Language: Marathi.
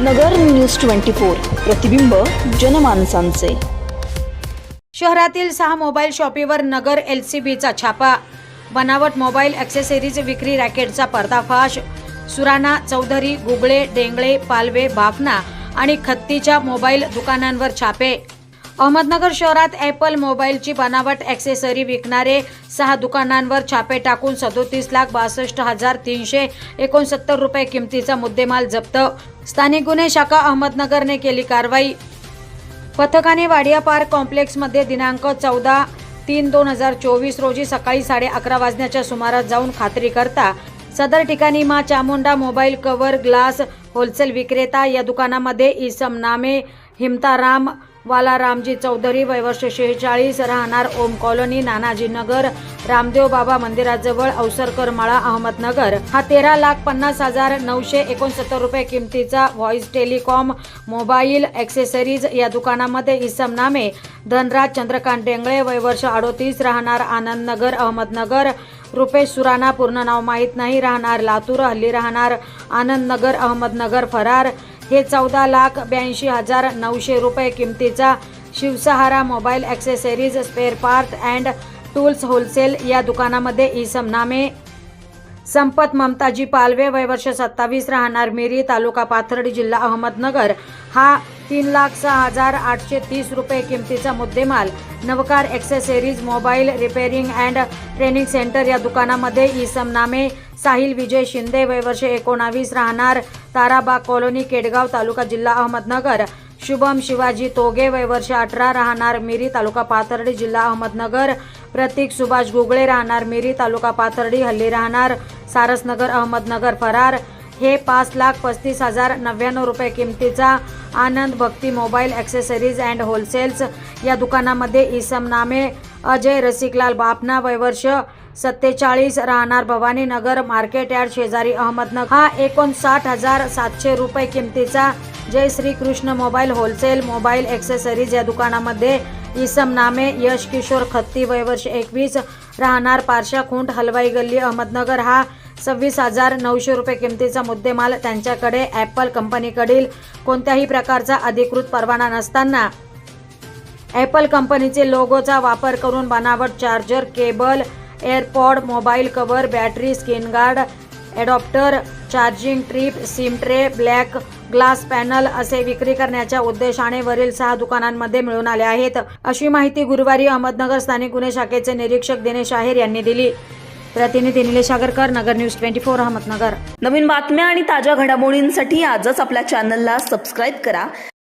नगर न्यूज ट्वेंटी फोर प्रतिबिंब जनमानसांचे. शहरातील सहा मोबाईल शॉपीवर नगर एल सी बीचा छापा. बनावट मोबाईल ॲक्सेसरीज विक्री रॅकेटचा पर्दाफाश. सुराणा चौधरी गुगळे डेंगळे पालवे बाफना आणि खत्तीच्या मोबाईल दुकानांवर छापे. अहमदनगर शहरात ॲपल मोबाईलची बनावट ॲक्सेसरी विकणारे सहा दुकानांवर छापे टाकून सदोतीस लाख बासष्ट हजार तीनशे एकोणसत्तर रुपये किमतीचा मुद्देमाल जप्त. स्थानिक गुन्हे शाखा अहमदनगरने केली कारवाई. पथकाने वाडिया पार्क कॉम्प्लेक्समध्ये दिनांक चौदा तीन दोन हजार चोवीस रोजी सकाळी साडे अकरा वाजण्याच्या सुमारास जाऊन खात्री करता सदर ठिकाणी Ma Chamunda mobile cover glass wholesale विक्रेता या दुकानामध्ये इसम नामे हिमताराम वाला रामजी चौधरी वयवर्ष शेहेचाळीस राहणार ओम कॉलनी नानाजी नगर रामदेव बाबा मंदिराजवळ अवसरकर माळा अहमदनगर. हा तेरा लाख पन्नास हजार नऊशे एकोणसत्तर रुपये किमतीचा व्हॉइस टेलिकॉम मोबाईल ॲक्सेसरीज या दुकानामध्ये इसम नामे धनराज चंद्रकांत डेंगळे वयवर्ष अडोतीस राहणार आनंदनगर अहमदनगर. रुपेश सुराणा पूर्ण नाव माहीत नाही राहणार लातूर हल्ली राहणार आनंदनगर अहमदनगर फरार. हे चौदा लाख ब्याऐंशी हजार नऊशे रुपये किमतीचा Shivsahara mobile accessories spare part and tools wholesale या दुकानामध्ये इसम नामे संपत ममताजी पालवे वयवर्ष सत्तावीस राहणार मिरी तालुका पाथर्डी जिल्हा अहमदनगर. हा तीन लाख सहा हजार आठशे तीस रुपये किमतीचा मुद्देमाल. Navkar accessories mobile repairing and training centre या दुकानामध्ये इसम नामे साहिल विजय शिंदे वयवर्ष एकोणावीस राहणार ताराबाग कॉलनी केडगाव तालुका जिल्हा अहमदनगर. शुभम शिवाजी तोगे वयवर्ष अठरा राहणार मिरी तालुका पाथर्डी जिल्हा अहमदनगर. प्रतीक सुभाष गुगळे राहणार मिरी तालुका पाथर्डी हल्ली राहणार सारसनगर अहमदनगर फरार. हे पाच लाख पस्तीस हजार नव्याण्णव रुपये किमतीचा Anand Bhakti mobile accessories and wholesales या दुकानामध्ये इसम नामे अजय रसिकलाल बापना वयवर्ष सत्तेचाळीस राहणार भवानी नगर मार्केट यार्ड शेजारी अहमदनगर. हा एकोणसाठ हजार सातशे रुपये किमतीचा Jai Shri Krishna mobile wholesale mobile accessories या दुकानामध्ये इसम नामे यश किशोर खत्ती वयवर्ष एकवीस राहणार पारशा खुंट हलवाई गल्ली अहमदनगर. हा सव्वीस हजार नऊशे रुपये किमतीचा मुद्देमाल त्यांच्याकडे. ॲपल कंपनीकडील कोणत्याही प्रकारचा अधिकृत परवाना नसताना ॲपल कंपनीचे लोगोचा वापर करून बनावट charger cable airpod mobile cover battery screen guard adapter charging trip SIM tray black glass panel असे विक्री करण्याच्या उद्देशाने वरील सहा दुकानांमध्ये मिळून आले आहेत. अशी माहिती गुरुवारी अहमदनगर स्थानिक गुन्हे शाखेचे निरीक्षक दिनेश आहेर यांनी दिली. प्रतिनिधी Nilesh Agarkar Nagar news twenty four Ahmednagar. नवीन बातम्या आणि ताज्या घडामोडींसाठी आजच आपल्या चॅनलला सबस्क्राईब करा.